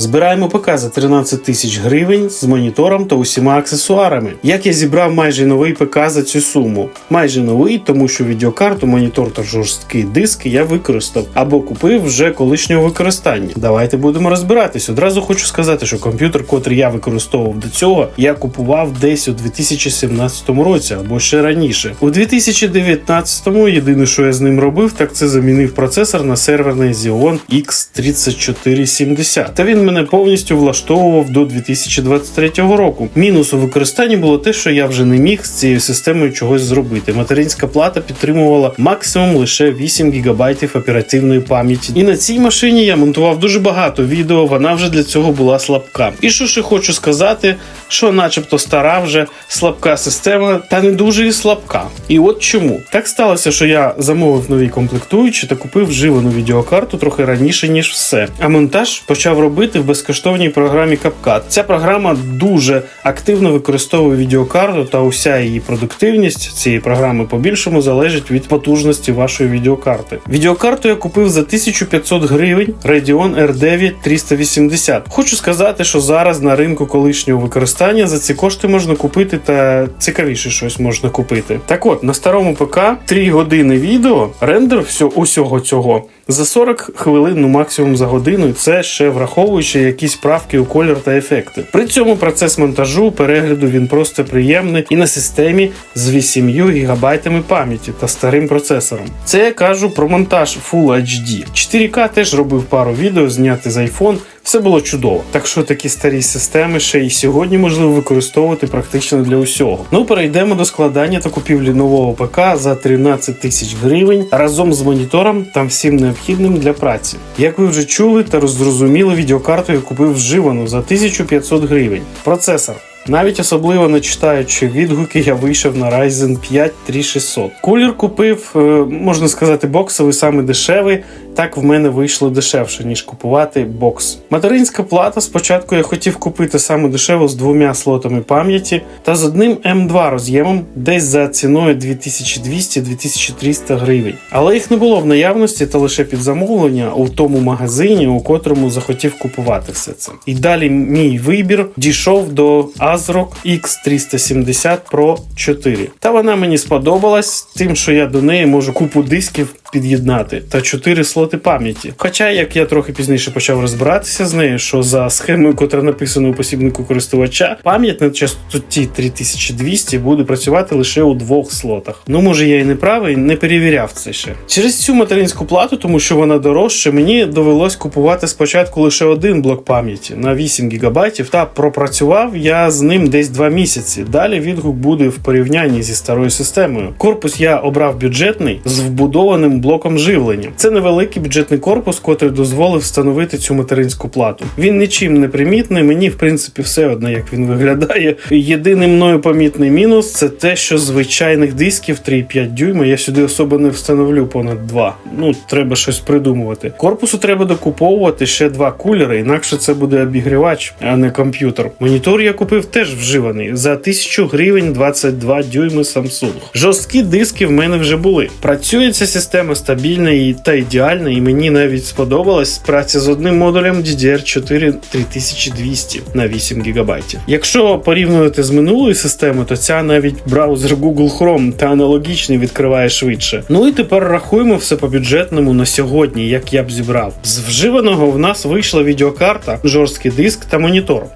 Збираємо ПК за 13 тисяч гривень з монітором та усіма аксесуарами. Як я зібрав майже новий ПК за цю суму? Майже новий, тому що відеокарту, монітор та жорсткий диск я використав або купив вже колишнього використання. Давайте будемо розбиратись. Одразу хочу сказати, що комп'ютер, котрий я використовував до цього, я купував десь у 2017 році або ще раніше. У 2019-му єдине, що я з ним робив, так це замінив процесор на серверний Xeon X3470. Та він мене повністю влаштовував до 2023 року. Мінус у використанні було те, що я вже не міг з цією системою чогось зробити. Материнська плата підтримувала максимум лише 8 ГБ оперативної пам'яті. І на цій машині я монтував дуже багато відео. Вона вже для цього була слабка. І що ще хочу сказати, що, начебто, стара вже слабка система, та не дуже і слабка. І от чому так сталося, що я замовив нові комплектуючі та купив вживану відеокарту трохи раніше ніж все. А монтаж почав робити в безкоштовній програмі CapCut. Ця програма дуже активно використовує відеокарту, та уся її продуктивність цієї програми по-більшому залежить від потужності вашої відеокарти. Відеокарту я купив за 1500 гривень Radeon R9 380. Хочу сказати, що зараз на ринку колишнього використання за ці кошти можна купити та цікавіше щось можна купити. Так от на старому ПК 3 години відео, рендер всього усього цього. За 40 хвилин, ну максимум за годину, і це ще враховуючи якісь правки у колір та ефекти. При цьому процес монтажу, перегляду він просто приємний і на системі з 8 гігабайтами пам'яті та старим процесором. Це я кажу про монтаж Full HD. 4К теж робив пару відео, зняти з iPhone. Все було чудово. Так що такі старі системи ще і сьогодні можливо використовувати практично для усього. Ну перейдемо до складання та купівлі нового ПК за 13 тисяч гривень разом з монітором та всім необхідним для праці. Як ви вже чули та зрозуміли, відеокарту я купив вживану за 1500 гривень. Процесор. Навіть особливо не читаючи відгуки, я вийшов на Ryzen 5 3600. Кулер купив, е, можна сказати, боксовий саме дешевий. Так в мене вийшло дешевше, ніж купувати бокс. Материнська плата. Спочатку я хотів купити саме дешево з двома слотами пам'яті та з одним М2 роз'ємом, десь за ціною 2200-2300 гривень. Але їх не було в наявності та лише під замовлення у тому магазині, у котрому захотів купувати все це. І далі мій вибір дійшов до ASRock X370 Pro 4. Та вона мені сподобалась тим, що я до неї можу купу дисків під'єднати та 4 слоти пам'яті. Хоча, як я трохи пізніше почав розбиратися з нею, що за схемою, котра написана у посібнику користувача, пам'ять на частоті 3200 буде працювати лише у двох слотах. Ну може я і не правий, не перевіряв це ще. Через цю материнську плату, тому що вона дорожча, мені довелось купувати спочатку лише один блок пам'яті на 8 ГБ, та пропрацював я з ним десь 2 місяці. Далі відгук буде в порівнянні зі старою системою. Корпус я обрав бюджетний з вбудованим блоком живлення. Це невеликий бюджетний корпус, котрий дозволив встановити цю материнську плату. Він нічим не примітний. Мені в принципі все одно, як він виглядає. Єдиний мною помітний мінус це те, що звичайних дисків 3,5 дюйма я сюди особо не встановлю понад 2. Ну треба щось придумувати. Корпусу треба докуповувати ще два кулери, інакше це буде обігрівач, а не комп'ютер. Монітор я купив теж вживаний за 1000 гривень 22 дюйми Samsung. Жорсткі диски в мене вже були. Працює ця система стабільна і та ідеальна, і мені навіть сподобалась праця з одним модулем DDR4 3200 на 8 ГБ. Якщо порівнювати з минулою системою, то ця навіть браузер Google Chrome та аналогічний відкриває швидше. Ну і тепер рахуємо все по бюджетному на сьогодні, як я б зібрав. З вживаного в нас вийшла відеокарта, жорсткий диск та монітор.